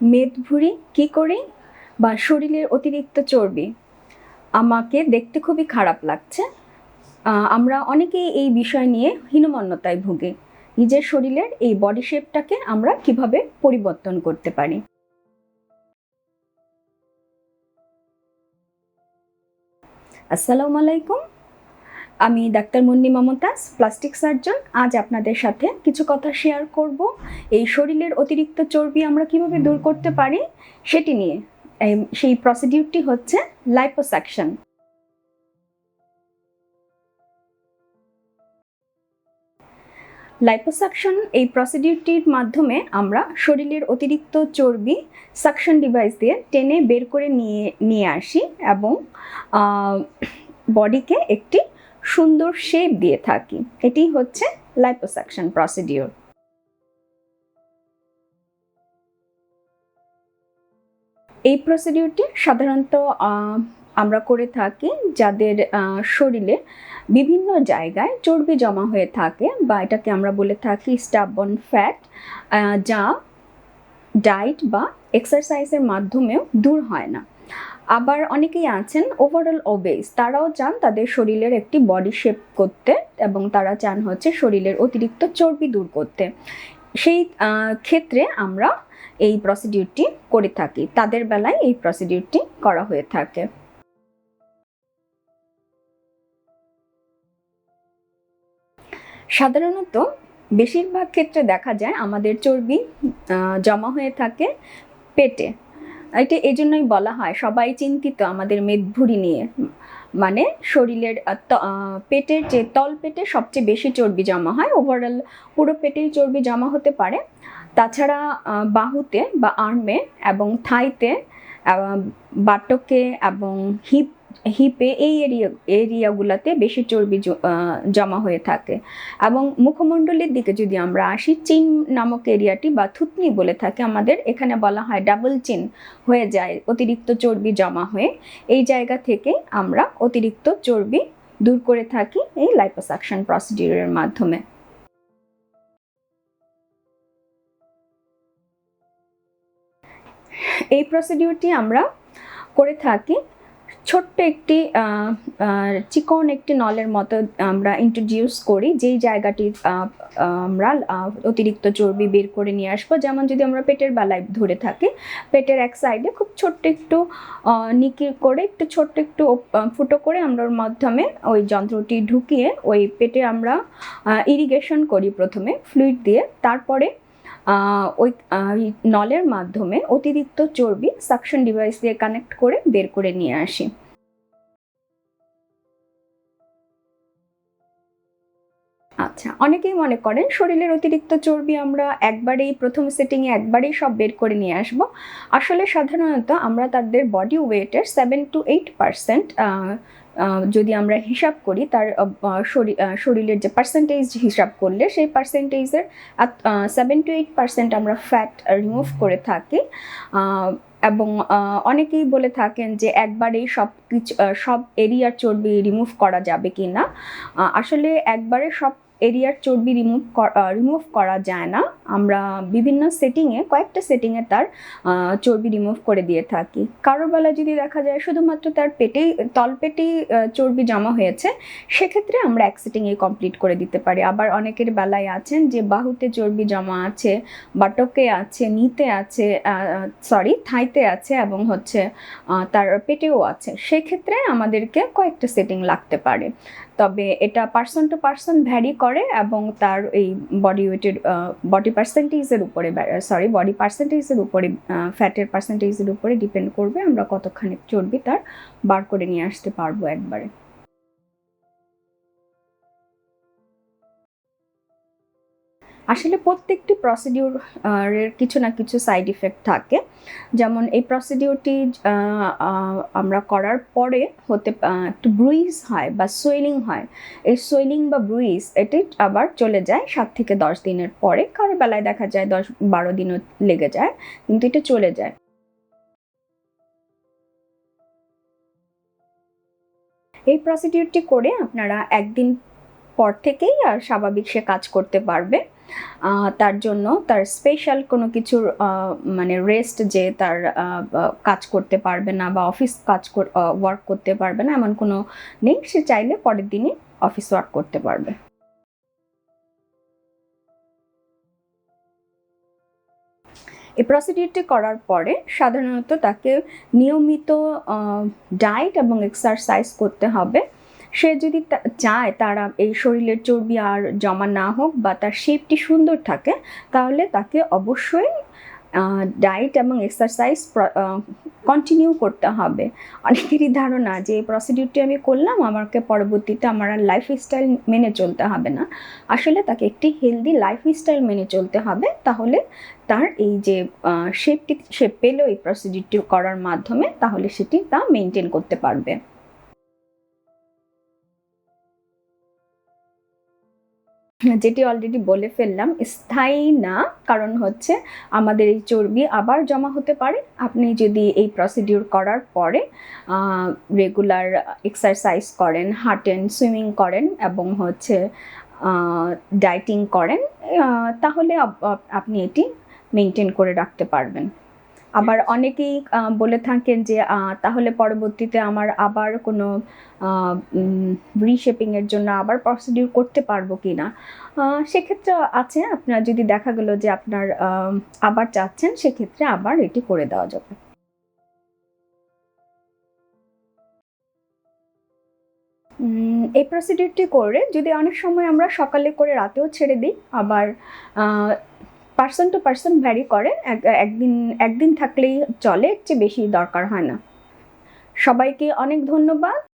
মেদভুঁড়ি কী করে বা শরীরের অতিরিক্ত চর্বি? আমাকে দেখতে খুবই খারাপ লাগছে। আমরা অনেকেই এই বিষয় নিয়ে হীনমন্যতায় ভুগি। নিজের শরীরের এই বডি শেপটাকে আমরা কীভাবে পরিবর্তন করতে পারি? আসসালামু আলাইকুম। আমি doctor Munni Mumtaz plastic surgeon আজ আপনাদের সাথে কিছু কথা শেয়ার করব। এই শরীরের অতিরিক্ত চর্বি আমরা কীভাবে দূর করতে পারি, সেটি নিয়ে। সেই প্রসিডিউরটি হচ্ছে লাইপোসাকশন লাইপোসাকশন এই প্রসিডিউরটির মাধ্যমে আমরা শরীরের অতিরিক্ত চর্বি সাকশন ডিভাইস দিয়ে টেনে বের করে নিয়ে নিয়ে আসি এবং বডিকে একটি সুন্দর শেপ দিয়ে থাকি। এটি হচ্ছে লাইপোসাকশন প্রসিডিওর এই প্রসিডিওরটি সাধারণত আমরা করে থাকি যাদের শরীরে বিভিন্ন জায়গায় চর্বি জমা হয়ে থাকে বা এটাকে আমরা বলে থাকি স্টাবন ফ্যাট যা ডায়েট বা এক্সারসাইজের মাধ্যমেও দূর হয় না। আবার অনেকেই আছেন ওভারঅল ওবেস তারাও চান তাদের শরীরের একটি বডি শেপ করতে এবং তারা চান হচ্ছে শরীরের অতিরিক্ত চর্বি দূর করতে। সেই ক্ষেত্রে আমরা এই প্রসিডিউরটি করে থাকি। তাদের বেলায় এই প্রসিডিউরটি করা হয়ে থাকে। সাধারণত বেশিরভাগ ক্ষেত্রে দেখা যায় আমাদের চর্বি জমা হয়ে থাকে পেটে। এটা এই জন্যই বলা হয়, সবাই চিন্তিত আমাদের মেদভুরি নিয়ে। মানে শরীরের পেটের যে তল পেটে সবচেয়ে বেশি চর্বি জমা হয় ওভারঅল পুরো পেটেই চর্বি জমা হতে পারে। তাছাড়া বাহুতে বা আর্মে এবং থাইতে বাটকে এবং হিপ হিপে এই এরিয়া, এরিয়াগুলোতে বেশি চর্বি জমা হয়ে থাকে। এবং মুখমণ্ডলের দিকে যদি আমরা আসি, চিন নামক এরিয়াটি বা থুতনি বলে থাকে আমাদের, এখানে বলা হয় ডাবল চিন হয়ে যায়, অতিরিক্ত চর্বি জমা হয়ে। এই জায়গা থেকে আমরা অতিরিক্ত চর্বি দূর করে থাকি এই লাইপোসাকশন প্রসিডিউরের মাধ্যমে। এই প্রসিডিউরটি আমরা করে থাকি ছোট্ট একটি চিকন একটি নলের মতো আমরা ইন্ট্রোডিউস করি, যেই জায়গাটি আমরা অতিরিক্ত চর্বি বের করে নিয়ে আসব। যেমন যদি আমরা পেটের বেলায় ধরে থাকি, পেটের এক সাইডে খুব ছোট্ট একটু নিকির করে, একটু ছোট্ট একটু ফুটো করে আমরা ওর মাধ্যমে ওই যন্ত্রটি ঢুকিয়ে ওই পেটে আমরা ইরিগেশন করি প্রথমে ফ্লুইড দিয়ে। তারপরে ওই নলের মাধ্যমে অতিরিক্ত চর্বি সাকশন ডিভাইস দিয়ে কানেক্ট করে বের করে নিয়ে আসি। আচ্ছা অনেকেই মনে করেন শরীরের অতিরিক্ত চর্বি আমরা একবারেই, প্রথম সেটিংয়ে একবারেই সব বের করে নিয়ে আসব। আসলে সাধারণত আমরা তাদের বডি ওয়েটের সেভেন টু এইট পার্সেন্ট যদি আমরা হিসাব করি তার শরীরের যে পার্সেন্টেজ হিসাব করলে সেই পার্সেন্টেজের সেভেন টু এইট পার্সেন্ট আমরা ফ্যাট রিমুভ করে থাকি। এবং অনেকেই বলে থাকেন যে একবারেই সব কিছু সব এরিয়ার চর্বি রিমুভ করা যাবে কি না আসলে একবারে সব এরিয়ার চর্বি রিমুভ রিমুভ করা যায় না। আমরা বিভিন্ন সেটিংয়ে কয়েকটা সেটিংয়ে তার চর্বি রিমুভ করে দিয়ে থাকি। কারোর বেলায় যদি দেখা যায় শুধুমাত্র তার পেটেই তলপেটেই চর্বি জমা হয়েছে, সেক্ষেত্রে আমরা এক সেটিংয়ে কমপ্লিট করে দিতে পারি। আবার অনেকের বেলায় আছেন যে বাহুতে চর্বি জমা আছে, বাটকে আছে, নিতে আছে সরি থাইতে আছে এবং হচ্ছে তার পেটেও আছে। সেক্ষেত্রে আমাদেরকে কয়েকটা সেটিং লাগতে পারে। তবে এটা পার্সন টু পার্সন ভ্যারি করে এবং তার এই বডি ওয়েটের বডি পার্সেন্টেজের উপরে সরি বডি পার্সেন্টেজের উপরে ফ্যাটের পার্সেন্টেজের উপরে ডিপেন্ড করবে। আমরা কতখানি চর্বি তার বার করে নিয়ে আসতে পারব একবারে। আসলে প্রত্যেকটি প্রসিডিউর এর কিছু না কিছু সাইড ইফেক্ট থাকে। যেমন এই প্রসিডিউরটি আমরা করার পরে হতে একটু ব্রুইজ হয় বা সোয়েলিং হয়। এই সোয়েলিং বা ব্রুইজ এটি আবার চলে যায় সাত থেকে দশ দিনের পরে। কারও বেলায় দেখা যায় দশ বারো দিনও লেগে যায়, কিন্তু এটা চলে যায়। এই প্রসিডিউরটি করে আপনারা একদিন পর থেকেই আর স্বাভাবিক সে কাজ করতে পারবে। তার জন্য তার স্পেশাল কোনো কিছুর মানে রেস্ট যে তার কাজ করতে পারবে না বা অফিস কাজ ওয়ার্ক করতে পারবে না, এমন কোনো নেই। সে চাইলে পরের দিনই অফিস ওয়ার্ক করতে পারবে। এই প্রসিডিউরটি করার পরে সাধারণত তাকে নিয়মিত ডায়েট এবং এক্সারসাইজ করতে হবে। সে যদি চায় তারা এই শরীরের চর্বি আর জমা না হোক বা তার শেপটি সুন্দর থাকে, তাহলে তাকে অবশ্যই ডায়েট এবং এক্সারসাইজ কন্টিনিউ করতে হবে। অনেকেরই ধারণা যে এই প্রসিডিউরটি আমি করলাম, আমাকে পরবর্তীতে আমার আর লাইফস্টাইল মেনে চলতে হবে না। আসলে তাকে একটি হেলদি লাইফস্টাইল মেনে চলতে হবে, তাহলে তার এই যে শেপটি সে পেল এই প্রসিডিউরটি করার মাধ্যমে, তাহলে সেটি তা মেনটেন করতে পারবে। যেটি অলরেডি বলে ফেললাম, স্থায়ী না, কারণ হচ্ছে আমাদের এই চর্বি আবার জমা হতে পারে। আপনি যদি এই প্রসিডিউর করার পরে রেগুলার এক্সারসাইজ করেন, হাঁটেন সুইমিং করেন এবং হচ্ছে ডায়েটিং করেন তাহলে আপ- আপ- আপনি এটি মেনটেন করে রাখতে পারবেন। আবার অনেকেই বলে থাকেন যে তাহলে পরবর্তীতে আমার আবার কোনো রিশেপিংয়ের জন্য আবার প্রসিডিউর করতে পারব কি না সেক্ষেত্রে আছে, আপনার যদি দেখা গেলো যে আপনার আবার চাচ্ছেন, সেক্ষেত্রে আবার এটি করে দেওয়া যাবে। এই প্রসিডিউরটি করে যদি অনেক সময় আমরা সকালে করে রাতেও ছেড়ে দিই, আবার পার্সন টু পার্সন ভ্যারি করে, এক- একদিন একদিন থাকলেই চলে চেয়ে বেশি দরকার হয় না। সবাইকে অনেক ধন্যবাদ।